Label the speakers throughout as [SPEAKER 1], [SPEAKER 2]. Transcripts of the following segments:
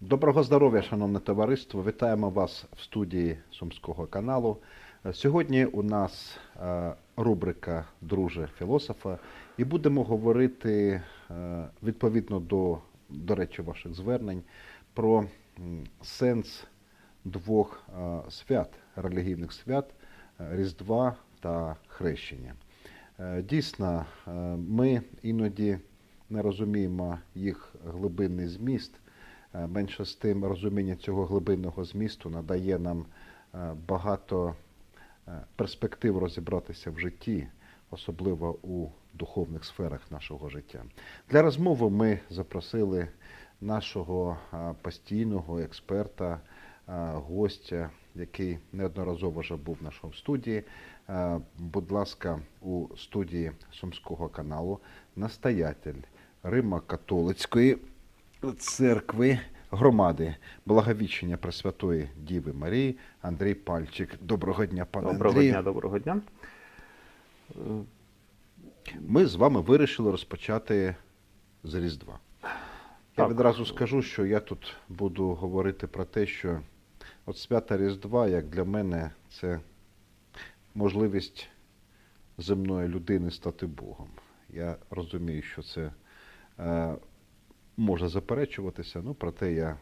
[SPEAKER 1] Доброго здоров'я, шановне товариство. Вітаємо вас в студії Сумського каналу. Е, Сьогодні у нас е, рубрика Друже філософа, і будемо говорити е, відповідно до, до речі, ваших звернень про сенс двох свят, релігійних свят Різдва та Хрещення. Дійсно, ми іноді не розуміємо їх глибинний зміст. Е, Менше з тим, розуміння цього глибинного змісту надає нам е, багато е, перспектив розібратися в житті, особливо у духовних сферах нашого життя. Для розмови ми запросили нашого постійного експерта, гостя, який неодноразово вже був в нашому студії. Будь ласка, у студії Сумського каналу настоятель Римо-католицької церкви громади Благовіщення Пресвятої Діви Марії Андрій Пальчик. Доброго дня, пане
[SPEAKER 2] Доброго
[SPEAKER 1] Андрію.
[SPEAKER 2] дня, доброго дня.
[SPEAKER 1] Ми з вами вирішили розпочати з Різдва. Я
[SPEAKER 2] Так.
[SPEAKER 1] відразу скажу, що я тут буду говорити про те, що от свята Різдва, як для мене, це можливість земної людини стати Богом. Я розумію, що це е, може заперечуватися, ну проте я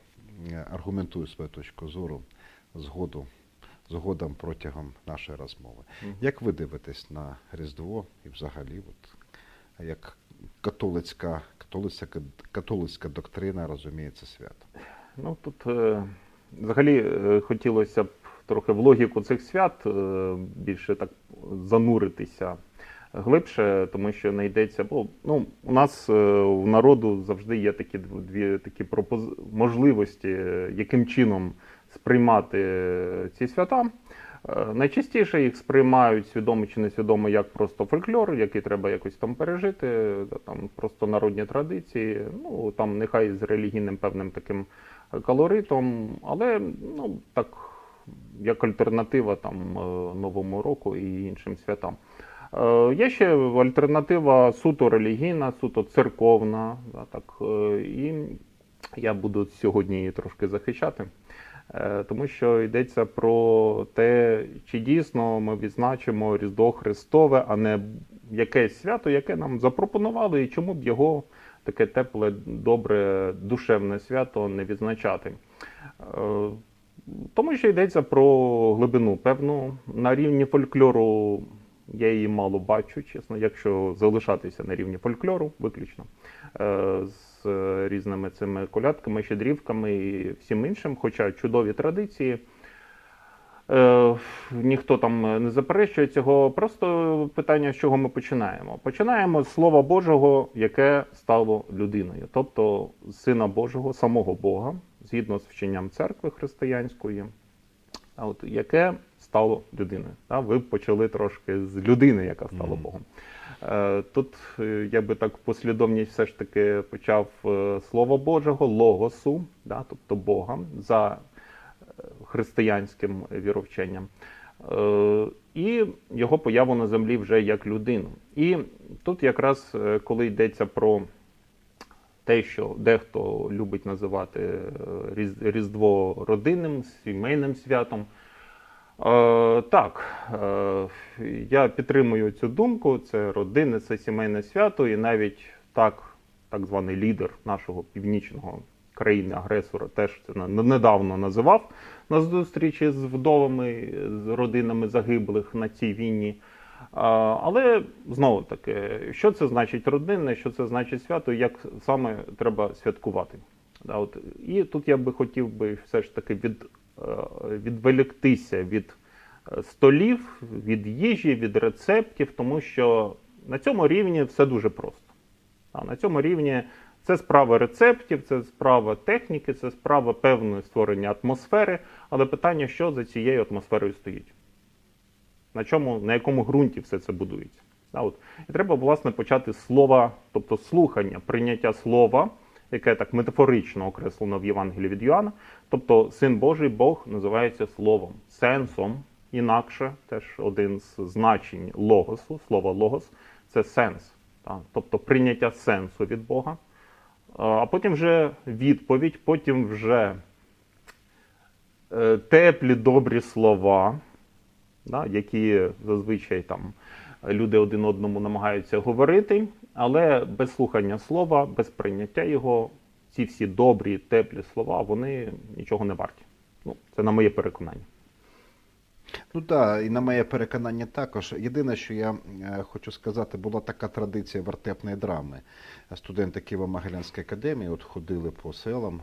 [SPEAKER 1] е, аргументую свою точку зору згоду, згодом протягом нашої розмови.
[SPEAKER 2] Мгм.
[SPEAKER 1] Як ви дивитесь на Різдво і взагалі, от, як католицька, католицька, католицька доктрина розуміє це свято?
[SPEAKER 2] Ну тут е, взагалі е, хотілося б трохи в логіку цих свят е, більше так зануритися глибше, тому що не йдеться. Бо ну, у нас е, в народу завжди є такі дв- дві такі пропоз... можливості, е, яким чином сприймати е, ці свята. Найчастіше їх сприймають свідомо чи несвідомо як просто фольклор, який треба якось там пережити, там просто народні традиції. Ну там нехай з релігійним певним таким колоритом, але ну так як альтернатива там Новому року і іншим святам. Е, Є ще альтернатива суто релігійна, суто церковна. Так, е, і я буду сьогодні її трошки захищати. Е, Тому що йдеться про те, чи дійсно ми відзначимо Різдво Христове, а не якесь свято, яке нам запропонували, і чому б його таке тепле, добре, душевне свято не відзначати. Тому що йдеться про глибину певну. На рівні фольклору я її мало бачу, чесно, якщо залишатися на рівні фольклору, виключно е, з е, різними цими колядками, щедрівками і всім іншим, хоча чудові традиції. Е, ніхто там не заперечує цього. Просто питання, з чого ми починаємо. Починаємо з Слова Божого, яке стало людиною, тобто Сина Божого, самого Бога, згідно з вченням церкви християнської, от яке стало людиною. Да, ви почали трошки з людини, яка стала
[SPEAKER 1] Мгм.
[SPEAKER 2] Богом. Е, Тут е, я би так послідовність все ж таки почав е, Слова Божого, Логосу, да, тобто Бога, за християнським віровченням. І його появу на землі вже як людину. І тут якраз коли йдеться про те, що дехто любить називати Різдво родинним, сімейним святом. Е, так, е, я підтримую цю думку. Це родинне, це сімейне свято, і навіть так, так званий лідер нашого північного країни-агресора теж це недавно називав на зустрічі з вдовами, з родинами загиблих на цій війні. Але знову таки, що це значить родинне, що це значить свято, як саме треба святкувати. От, і тут я би хотів би все ж таки від, е, відволіктися від е, столів, від їжі, від рецептів, тому що на цьому рівні все дуже просто. А на цьому рівні це справа рецептів, це справа техніки, це справа певної створення атмосфери, але питання, що за цією атмосферою стоїть на чому, на якому ґрунті все це будується. От. І треба, власне, почати з слова, тобто слухання, прийняття слова, яке так метафорично окреслено в Євангелії від Йоанна. Тобто Син Божий Бог називається словом, сенсом, інакше теж один з значень логосу, слова логос це сенс. Да? Тобто прийняття сенсу від Бога. а потім вже відповідь, потім вже е, теплі добрі слова, які зазвичай там люди один одному намагаються говорити, але без слухання слова, без прийняття його, ці всі добрі, теплі слова, вони нічого не варті. Ну, це на моє переконання.
[SPEAKER 1] Ну так, і на моє переконання також. Єдине, що я е, хочу сказати, була така традиція вертепної драми. Студенти Києво-Могилянської академії от ходили по селам,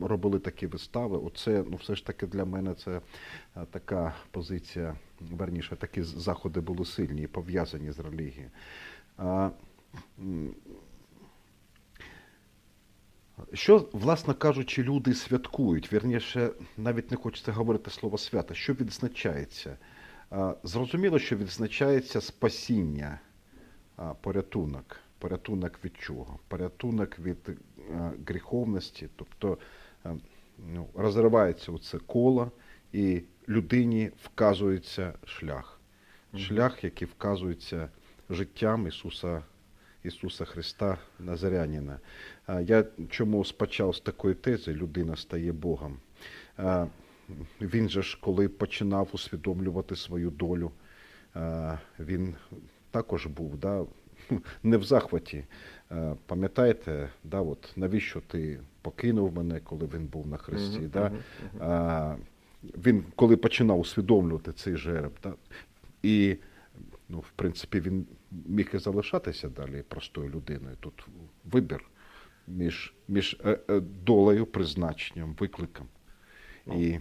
[SPEAKER 1] робили такі вистави. Оце, ну, все ж таки для мене це е, така позиція, верніше, такі заходи були сильні і пов'язані з релігією. Що, власне кажучи, люди святкують? Вірніше, навіть не хочеться говорити слово свято. Що відзначається? Зрозуміло, що відзначається спасіння, порятунок. Порятунок від чого? Порятунок від е, гріховності, тобто е, ну, розривається оце коло, і людині вказується шлях. Шлях, який вказується життям Ісуса Ісуса Христа Назарянина. Я чому спочав з такої тези людина стає Богом. Він же ж, коли починав усвідомлювати свою долю, він також був да, не в захваті. Пам'ятаєте, да, от, навіщо ти покинув мене, коли він був на хресті?
[SPEAKER 2] Мгм,
[SPEAKER 1] да?
[SPEAKER 2] мгм, мгм.
[SPEAKER 1] Він коли починав усвідомлювати цей жереб, да, і ну, в принципі, він міг і залишатися далі простою людиною. Тут вибір між, між е, е, долею, призначенням, викликом. І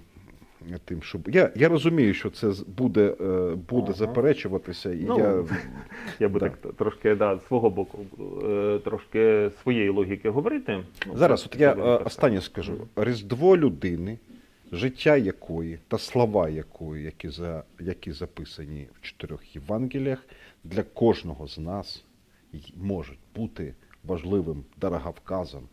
[SPEAKER 1] тим, щоб. Я, я розумію, що це буде, е, буде
[SPEAKER 2] Ага.
[SPEAKER 1] заперечуватися, і
[SPEAKER 2] Ну,
[SPEAKER 1] я.
[SPEAKER 2] Я би
[SPEAKER 1] Да.
[SPEAKER 2] так трошки да, свого боку трошки своєї логіки говорити. Ну,
[SPEAKER 1] Зараз, от я останнє скажу: Різдво людини, життя якої та слова якої, які, за, які записані в чотирьох Євангеліях, для кожного з нас можуть бути важливим дороговказом,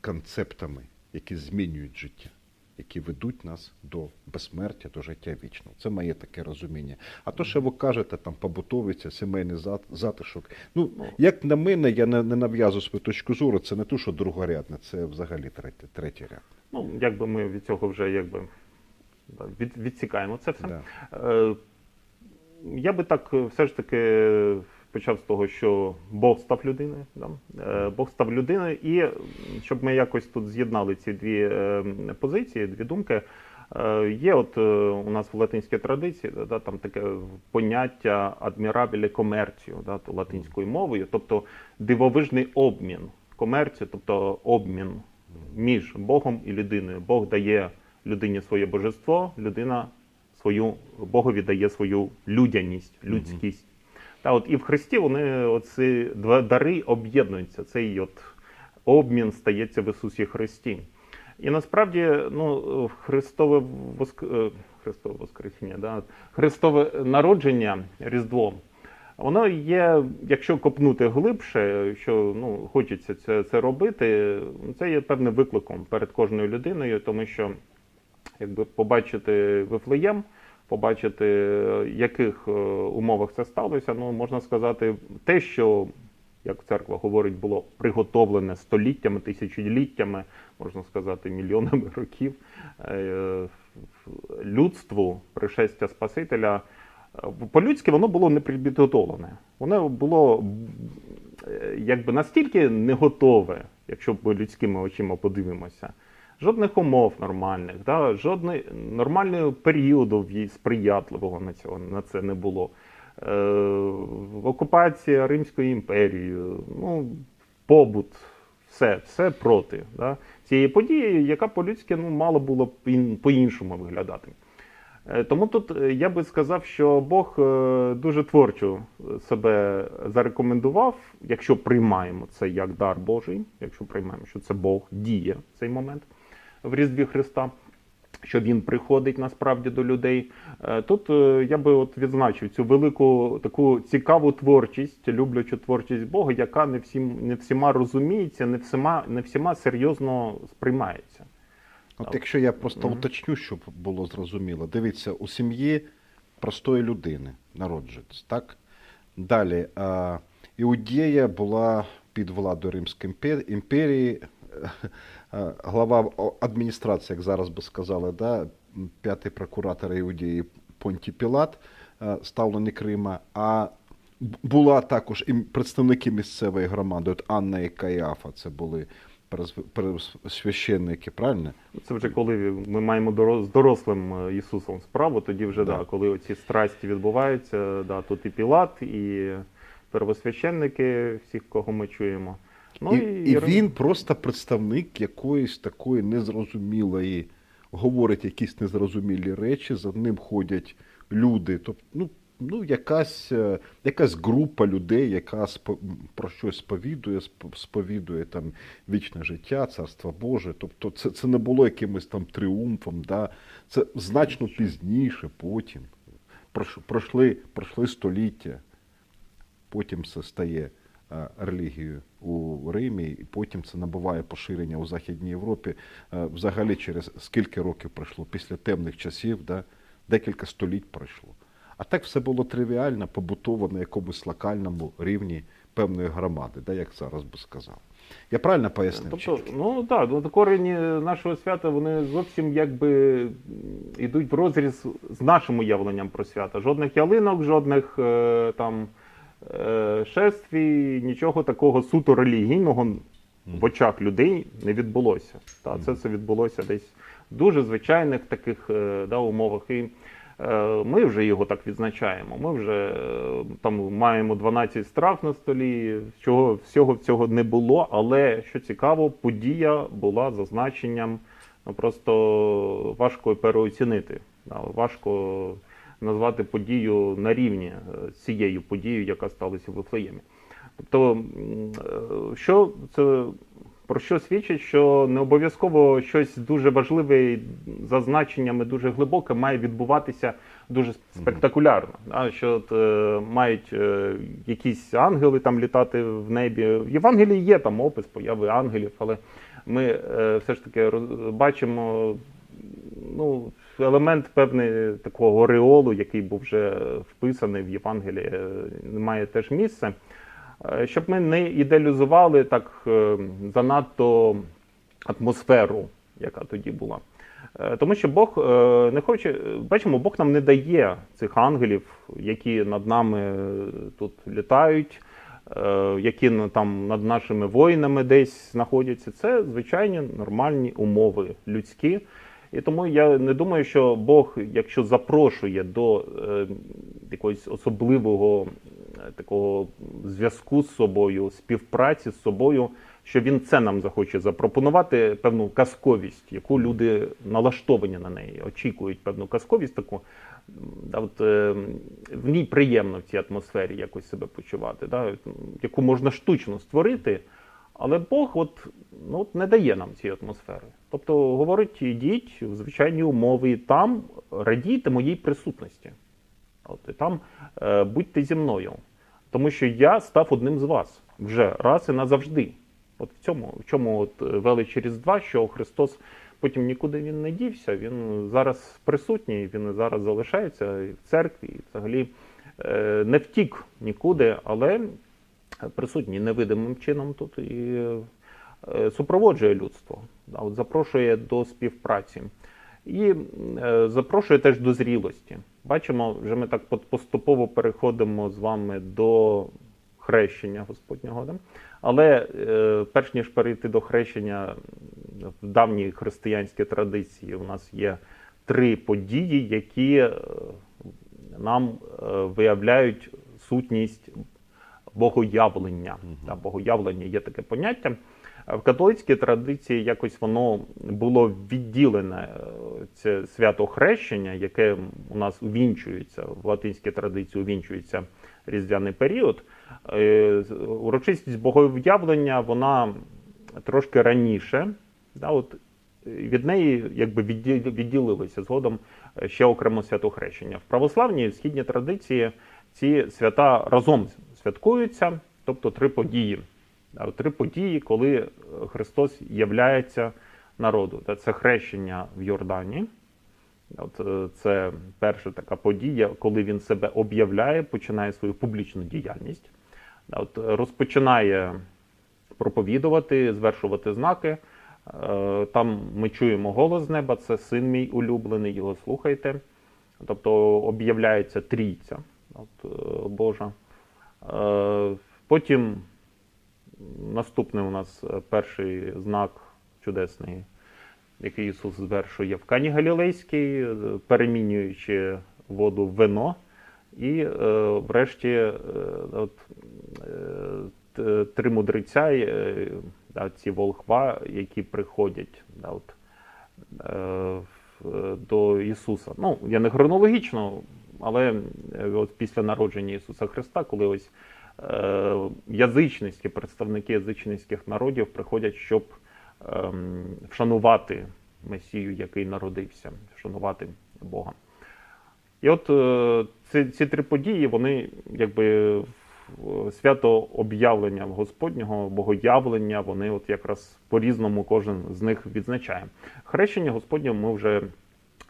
[SPEAKER 1] концептами, які змінюють життя, які ведуть нас до безсмертя, до життя вічного. Це моє таке розуміння. А то, що ви кажете, там побутовиця, сімейний затишок. Ну, як на мене, я не, не нав'язую свою точку зору, це не то, що другорядне, це взагалі третій, третій ряд.
[SPEAKER 2] Ну, якби ми від цього вже якби від, відсікаємо це все.
[SPEAKER 1] Да.
[SPEAKER 2] Е, я би так е, все ж таки почав з того, що Бог став людиною. Да? Е, Бог став людиною, і щоб ми якось тут з'єднали ці дві е, позиції, дві думки. Е, Є от у нас в латинській традиції да, там таке поняття адмірабіле комерцію, да, то латинською мовою, тобто дивовижний обмін. Комерцію, тобто обмін між Богом і людиною. Бог дає людині своє божество, людина свою Богові дає свою людяність, людськість. Та от і в Христі вони оці два дари об'єднуються. Цей от обмін стається в Ісусі Христі. І насправді, ну, Христове воск... е, Христове Воскресіння, да? Христове народження, Різдво, воно є, якщо копнути глибше, що ну, хочеться це, це робити, це є певним викликом перед кожною людиною, тому що якби побачити Вифлеєм, побачити, в яких е, умовах це сталося, ну можна сказати, те, що, як церква говорить, було приготовлене століттями, тисячоліттями, можна сказати, мільйонами років е, людству пришестя Спасителя. е, По-людськи воно було не підготовлене. Воно було якби настільки не готове, якщо ми людськими очима подивимося. Жодних умов нормальних, да, жодного нормального періоду сприятливого на, цього, на це не було. Е, окупація Римською імперією, ну, побут, все, все проти да, цієї події, яка по-людськи ну, мало було по-іншому виглядати. Е, Тому тут е, я би сказав, що Бог е, дуже творчо себе зарекомендував, якщо приймаємо це як дар Божий, якщо приймаємо, що це Бог діє в цей момент в Різдві Христа, що Він приходить насправді до людей. Е, Тут е, я би от відзначив цю велику таку цікаву творчість, люблячу творчість Бога, яка не всім не всіма розуміється, не всіма, не всіма серйозно сприймається.
[SPEAKER 1] От
[SPEAKER 2] Так.
[SPEAKER 1] якщо я просто
[SPEAKER 2] Мгм.
[SPEAKER 1] уточню, щоб було зрозуміло. Дивіться, у сім'ї простої людини народжується, так? Далі, а, Іудея була під владу Римської імперії. Е, Глава адміністрації, як зараз би сказали, да, п'ятий прокуратор Іудеї Понті Пілат, е, ставленик Рима, а була також і представники місцевої громади, от Анна і Каїафа, це були пересвященники, правильно?
[SPEAKER 2] Це вже коли ми маємо з дорослим е, Ісусом справу, тоді вже
[SPEAKER 1] Да.
[SPEAKER 2] да. коли оці страсті відбуваються, да, тут і Пілат, і первосвященники, всіх, кого ми чуємо. Ну,
[SPEAKER 1] і, і він просто представник якоїсь такої незрозумілої, говорить якісь незрозумілі речі, за ним ходять люди. Тобто, ну, ну якась, е, якась група людей, яка спо- про щось сповідує, сповідує там вічне життя, царство Боже. Тобто, це, це не було якимось там тріумфом. Да? Це значно пізніше, потім. Пройшли, пройшли століття потім це стає е, релігією у Римі, і потім це набуває поширення у Західній Європі. Е, Взагалі, через скільки років пройшло після темних часів, да? декілька століть пройшло. А так все було тривіально, побутово на якомусь локальному рівні певної громади, да, як зараз би сказав. Я правильно пояснив?
[SPEAKER 2] Тобто, ну так, ну, корені нашого свята вони зовсім якби йдуть в розріз з нашим уявленням про свята. Жодних ялинок, жодних е, там шествій, нічого такого суто релігійного в очах людей не відбулося. Та, це все відбулося десь в дуже звичайних таких е, да, умовах. І е, ми вже його так відзначаємо. Ми вже е, там маємо 12 страв на столі, чого всього цього не було. Але що цікаво, подія була за значенням. Ну просто важко переоцінити. Важко назвати подію на рівні е, з цією подією, яка сталася в Вифлеємі. Тобто, е, що це про що свідчить, що не обов'язково щось дуже важливе за значеннями дуже глибоке має відбуватися дуже спектакулярно. Да? Що е, мають е, якісь ангели там літати в небі. В Євангелії є там опис появи ангелів, але ми е, все ж таки роз- бачимо ну, елемент певний такого ореолу, який був вже вписаний в Євангелії, е, має теж місце. Щоб ми не ідеалізували так е, занадто атмосферу, яка тоді була. Е, Тому що Бог не хоче, бачимо, Бог нам не дає цих ангелів, які над нами тут літають, які там над нашими воїнами десь знаходяться. Це звичайні нормальні умови людські. І тому я не думаю, що Бог, якщо запрошує до е, якогось особливого е, такого зв'язку з собою, співпраці з собою, що він це нам захоче запропонувати певну казковість, яку люди налаштовані на неї, очікують певну казковість таку. Да, от, е, в ній приємно в цій атмосфері якось себе почувати, да, яку можна штучно створити. Але Бог от, ну, от не дає нам цієї атмосфери. Тобто говорить, ідіть в звичайні умови, там радійте моїй присутності. От, і там е, будьте зі мною. Тому що я став одним з вас вже раз і назавжди. От в цьому, в чому от е, велич Різдва, що Христос потім нікуди він не дівся, він зараз присутній, він зараз залишається в церкві, і взагалі е, не втік нікуди, але присутній невидимим чином тут і е, супроводжує людство, от запрошує до співпраці і е, запрошує теж до зрілості. Бачимо, вже ми так поступово переходимо з вами до хрещення Господнього. Да? Але е, перш ніж перейти до хрещення в давній християнській традиції, у нас є три події, які нам виявляють сутність богоявлення. Та, богоявлення є таке поняття. В католицькій традиції якось воно було відділене е, це свято хрещення, яке у нас увінчується в латинській традиції, увінчується різдвяний період. Е, Урочистість богоявлення вона трошки раніше. Да, от, е, від неї якби відді- відділилися згодом ще окремо свято хрещення. В православній східній традиції ці свята разом святкуються, тобто три події. Три події, коли е, Христос являється народу. Це хрещення в Йордані. Е, це перша така подія, коли він себе об'являє, починає свою публічну діяльність. Розпочинає проповідувати, звершувати знаки. Е, Там ми чуємо голос з неба, це син мій улюблений, його слухайте. Тобто об'являється трійця от, Божа. Е, Потім наступний у нас е, перший знак чудесний, який Ісус звершує в Кані Галілейській, е, перемінюючи воду в вино. І врешті от, три мудреця, ці волхва, які приходять от, до Ісуса. Ну, я не хронологічно, але е, от після народження Ісуса Христа, коли ось е, язичницькі представники язичницьких народів приходять, щоб ем, вшанувати Месію, який народився, вшанувати Бога. І от е, ці, ці три події, вони якби свято об'явлення Господнього, богоявлення, вони от якраз по-різному кожен з них відзначає. Хрещення Господнє ми вже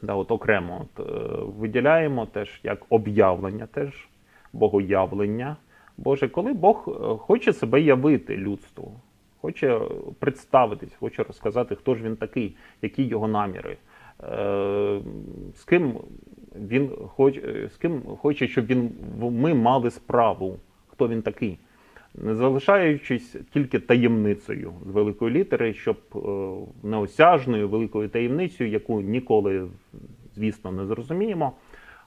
[SPEAKER 2] да, от окремо от, е, виділяємо теж як об'явлення, теж богоявлення. Боже, коли Бог е, хоче себе явити людству, хоче представитись, хоче розказати, хто ж він такий, які його наміри, е, з ким він хоче, з ким хоче, щоб він, ми мали справу, хто він такий. Не залишаючись тільки таємницею з великої літери, щоб е, неосяжною великою таємницею, яку ніколи, звісно, не зрозуміємо,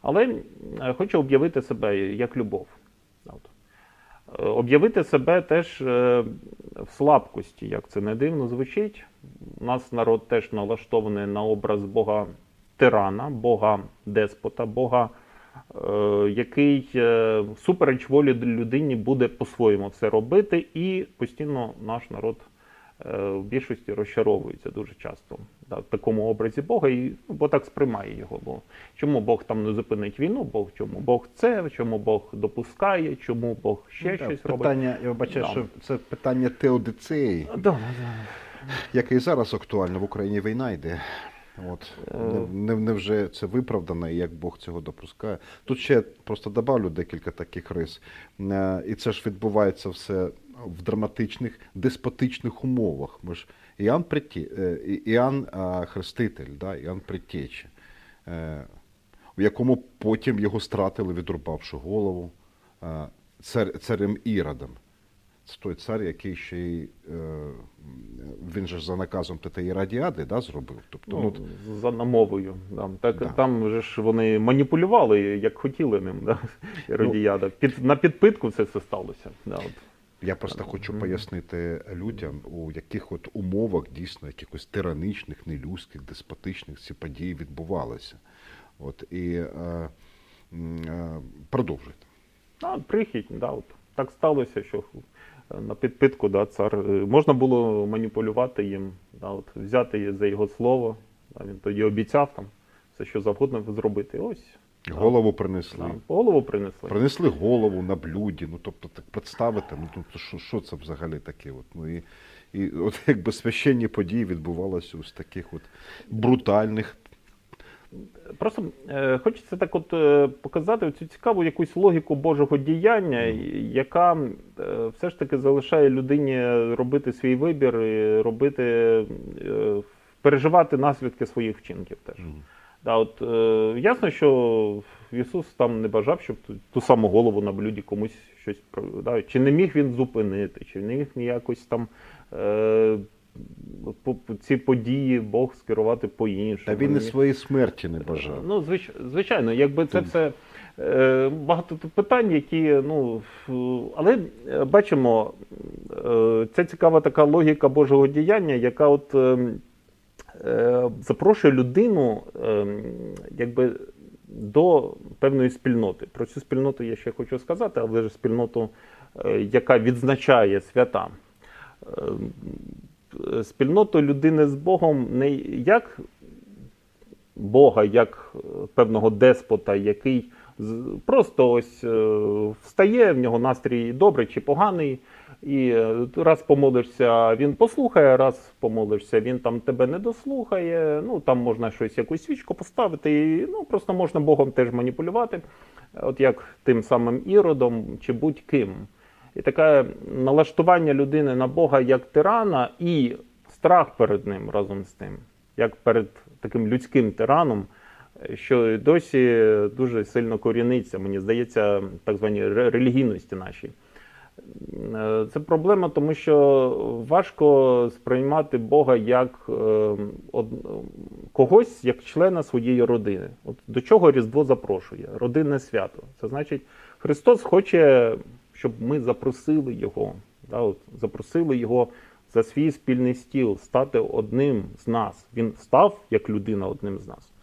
[SPEAKER 2] але хоче об'явити себе як любов. Е, Об'явити себе теж е, в слабкості, як це не дивно звучить. У нас народ теж налаштований на образ Бога тирана, Бога деспота, Бога, який е, всупереч волі людині буде по-своєму все робити, і постійно наш народ е, в більшості розчаровується дуже часто да, в такому образі Бога, і, ну, бо так сприймає його. Бо чому Бог там не зупинить війну, Бог чому Бог це, чому Бог допускає, чому Бог ще
[SPEAKER 1] Ну, так,
[SPEAKER 2] щось робить.
[SPEAKER 1] я вбачаю,
[SPEAKER 2] Да.
[SPEAKER 1] що це питання теодицеї,
[SPEAKER 2] Да, да.
[SPEAKER 1] яке і зараз актуально в Україні війна йде. От
[SPEAKER 2] Е.
[SPEAKER 1] не, не, невже це виправдано, і як Бог цього допускає? Тут ще просто добавлю декілька таких рис. Е, І це ж відбувається все в драматичних, деспотичних умовах. Ми ж Іоанн, Приті, е, Іоанн Хреститель, да, Іоанн Притеча, е, в якому потім його стратили, відрубавши голову цар, царем Іродом. Це той цар, який ще й е, він же ж за наказом ТТ Іродіади да, зробив. Тобто, ну,
[SPEAKER 2] Ну, за намовою. Да. Так,
[SPEAKER 1] Да.
[SPEAKER 2] Там же ж вони маніпулювали, як хотіли ним, да? Іродіяда. Під, на підпитку все це сталося. Да, от.
[SPEAKER 1] Я просто хочу пояснити людям, у яких от умовах дійсно якихось тираничних, нелюдських, деспотичних ці події відбувалися. От і е, е, продовжуйте.
[SPEAKER 2] А, прихідь, да, от. Так сталося, що е, на підпитку да, цар е, можна було маніпулювати їм, да, от, взяти за його слово. Да, він тоді обіцяв там все, що завгодно зробити. Ось.
[SPEAKER 1] Голову принесли.
[SPEAKER 2] да, голову принесли.
[SPEAKER 1] Принесли голову на блюді. Ну тобто так представити, ну тобто, що, що це взагалі таке? От, ну і, і от якби священні події відбувалися ось таких от брутальних.
[SPEAKER 2] Просто е, хочеться так от е, показати цю цікаву якусь логіку Божого діяння, яка е, все ж таки залишає людині робити свій вибір і робити, е, переживати наслідки своїх вчинків теж. Да, от, е, ясно, що Ісус там не бажав, щоб ту, ту саму голову на блюді комусь щось да, чи не міг він зупинити, чи не міг якось там е, ці події Бог скерувати по-іншому.
[SPEAKER 1] Та він і своєї смерті не бажав.
[SPEAKER 2] Ну, звич, звичайно, якби це все е, багато тут питань, які, ну, але е, бачимо, е, це цікава така логіка Божого діяння, яка от е, е, запрошує людину е, якби до певної спільноти. Про цю спільноту я ще хочу сказати, але ж спільноту, яка відзначає свята. Е, Спільноту людини з Богом не як Бога як е, певного деспота, який просто ось е, встає, в нього настрій добрий чи поганий, і раз помолишся, він послухає, раз помолишся, він там тебе не дослухає. Ну там можна щось, якусь свічку поставити, і ну просто можна Богом теж маніпулювати, от як тим самим іродом чи будь-ким. І таке налаштування людини на Бога як тирана і страх перед ним разом з тим, як перед таким людським тираном, що досі дуже сильно коріниться, мені здається, так звані ре- релігійності нашій. Е, Це проблема, тому що важко сприймати Бога як е, когось, як члена своєї родини. От до чого Різдво запрошує? Родинне свято. Це значить, Христос хоче, щоб ми запросили Його, да, от, запросили Його за свій спільний стіл, стати одним з нас. Він став як людина одним з нас.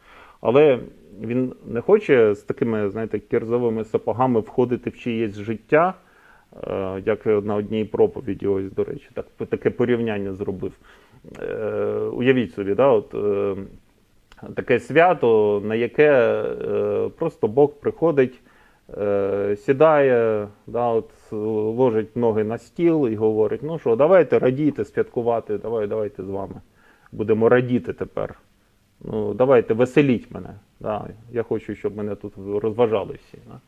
[SPEAKER 2] Але він не хоче з такими, знаєте, кірзовими сапогами входити в чиєсь життя, е, як на одній проповіді, ось, до речі, так, таке порівняння зробив. Е, Уявіть собі, да, от, е, таке свято, на яке просто Бог приходить, сідає, да, от, ложить ноги на стіл і говорить: ну що, давайте радійте, святкувати, давай, давайте з вами. Будемо радіти тепер. Ну, давайте, веселіть мене. Да. Я хочу, щоб мене тут розважали всі. Да.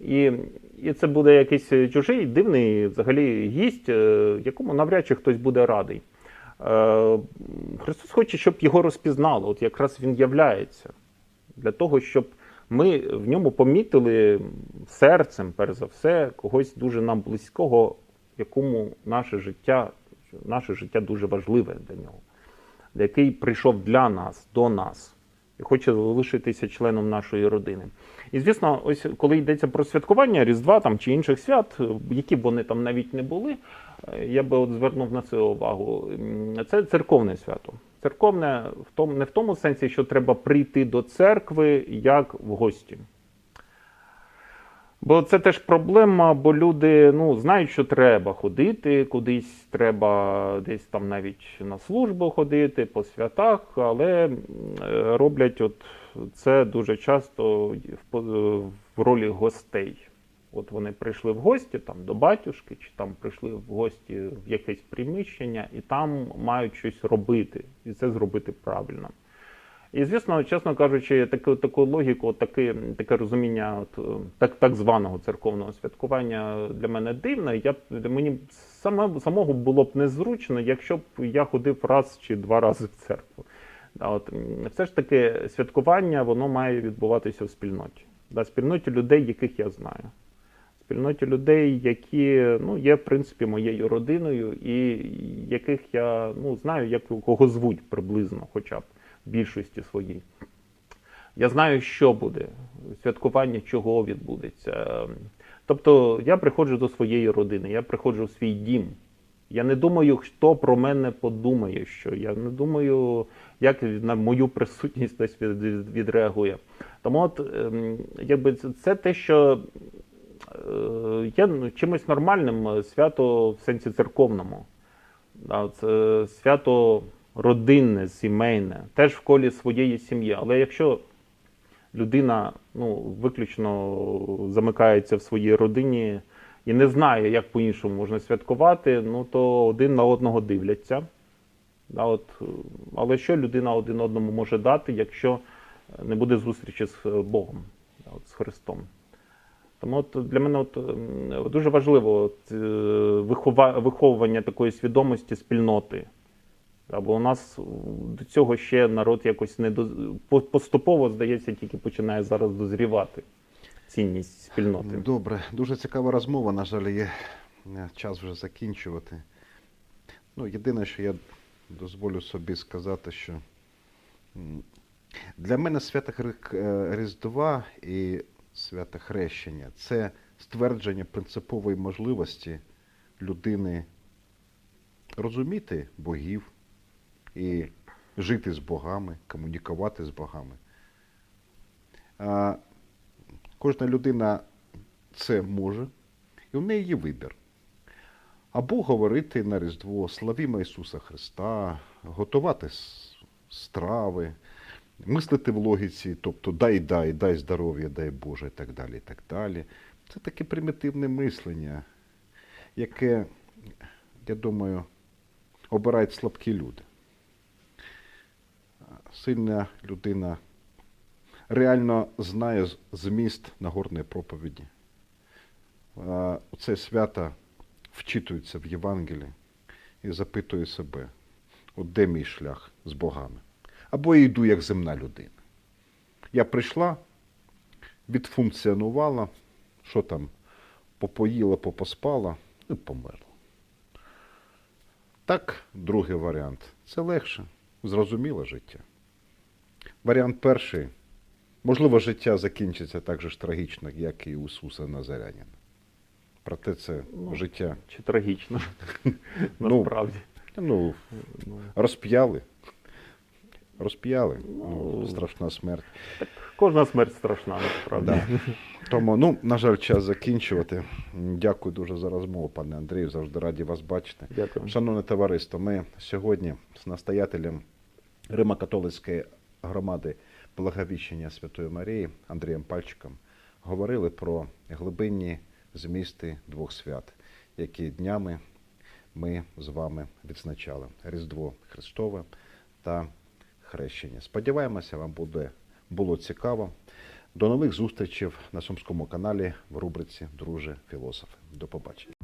[SPEAKER 2] І, і це буде якийсь чужий, дивний взагалі гість, е, якому навряд чи хтось буде радий. Е, Христос хоче, щоб його розпізнали, от якраз він являється. Для того, щоб ми в ньому помітили серцем, перш за все, когось дуже нам близького, якому наше життя, наше життя дуже важливе для нього який прийшов для нас, до нас, і хоче залишитися членом нашої родини. І звісно, ось коли йдеться про святкування Різдва там, чи інших свят, які б вони там навіть не були, е, я би от звернув на це увагу. Це церковне свято. Церковне в тому, не в тому сенсі, що треба прийти до церкви як в гості. Бо це теж проблема, бо люди ну, знають, що треба ходити кудись, треба десь там навіть на службу ходити по святах, але роблять от це дуже часто в ролі гостей. От вони прийшли в гості там, до батюшки, чи там прийшли в гості в якесь приміщення, і там мають щось робити, і це зробити правильно. І звісно, чесно кажучи, таку, таку логіку, таке, таке розуміння от, так, так званого церковного святкування для мене дивне. Я мені саме самого було б незручно, якщо б я ходив раз чи два рази в церкву. От, все ж таки, святкування воно має відбуватися в спільноті. Да, спільноті людей, яких я знаю. Спільноті людей, які ну, є, в принципі, моєю родиною, і яких я ну, знаю, як кого звуть приблизно, хоча б в більшості своїй. Я знаю, що буде, святкування чого відбудеться. Тобто я приходжу до своєї родини, я приходжу в свій дім. Я не думаю, хто про мене подумає, що я не думаю, як на мою присутність десь від- від- відреагує. Тому от ем, якби це- те, що є ну, чимось нормальним е, свято в сенсі церковному. Це свято родинне, сімейне, теж в колі своєї сім'ї. Але якщо людина ну, виключно замикається в своїй родині і не знає, як по-іншому можна святкувати, ну то один на одного дивляться. Да, от, е, але що людина один одному може дати, якщо не буде зустрічі з е, Богом, да, от, з Христом? Тому от для мене от, дуже важливо от, е, виховування такої свідомості спільноти. Або у нас до цього ще народ якось не до... поступово, здається, тільки починає зараз дозрівати цінність спільноти.
[SPEAKER 1] Добре, дуже цікава розмова. На жаль, є е, час вже закінчувати. Ну, єдине, що я дозволю собі сказати, що для мене свято е, Різдва і свято Хрещення це ствердження принципової можливості людини розуміти богів і жити з богами, комунікувати з богами. Кожна людина це може, і в неї є вибір. Або говорити на Різдво Славімо Ісуса Христа, готувати страви, мислити в логіці, тобто дай, дай, дай здоров'я, дай Боже, і так далі. і так далі. Це таке примітивне мислення, яке, я думаю, обирають слабкі люди. Сильна людина реально знає зміст Нагорної проповіді. Е, Це свято вчитується в Євангелії і запитує себе, от де мій шлях з богами? Або я йду як земна людина. Я прийшла, відфункціонувала, що там, попоїла, попоспала і померла. Так, другий варіант це легше, зрозуміле життя. Варіант перший. Можливо, життя закінчиться так же ж трагічно, як і у Ісуса Назарянина. Проте це
[SPEAKER 2] Ну,
[SPEAKER 1] життя.
[SPEAKER 2] Чи трагічно?
[SPEAKER 1] Ну,
[SPEAKER 2] Насправді.
[SPEAKER 1] Ну,
[SPEAKER 2] Ну,
[SPEAKER 1] розп'яли. Розп'яли. Ну,
[SPEAKER 2] Ну,
[SPEAKER 1] страшна смерть.
[SPEAKER 2] Кожна смерть страшна, насправді.
[SPEAKER 1] Да. Тому, ну, на жаль, час закінчувати. Дякую дуже за розмову, пане Андрію. Завжди раді вас бачити.
[SPEAKER 2] Дякую.
[SPEAKER 1] Шановне товариство, ми сьогодні з настоятелем Римо-католицької громади Благовіщення Святої Марії Андрієм Пальчиком говорили про глибинні змісти двох свят, які днями ми з вами відзначали: Різдво Христове та Хрещення. Сподіваємося, вам буде було цікаво. До нових зустрічей на Сумському каналі в рубриці Друже філософи. До побачення.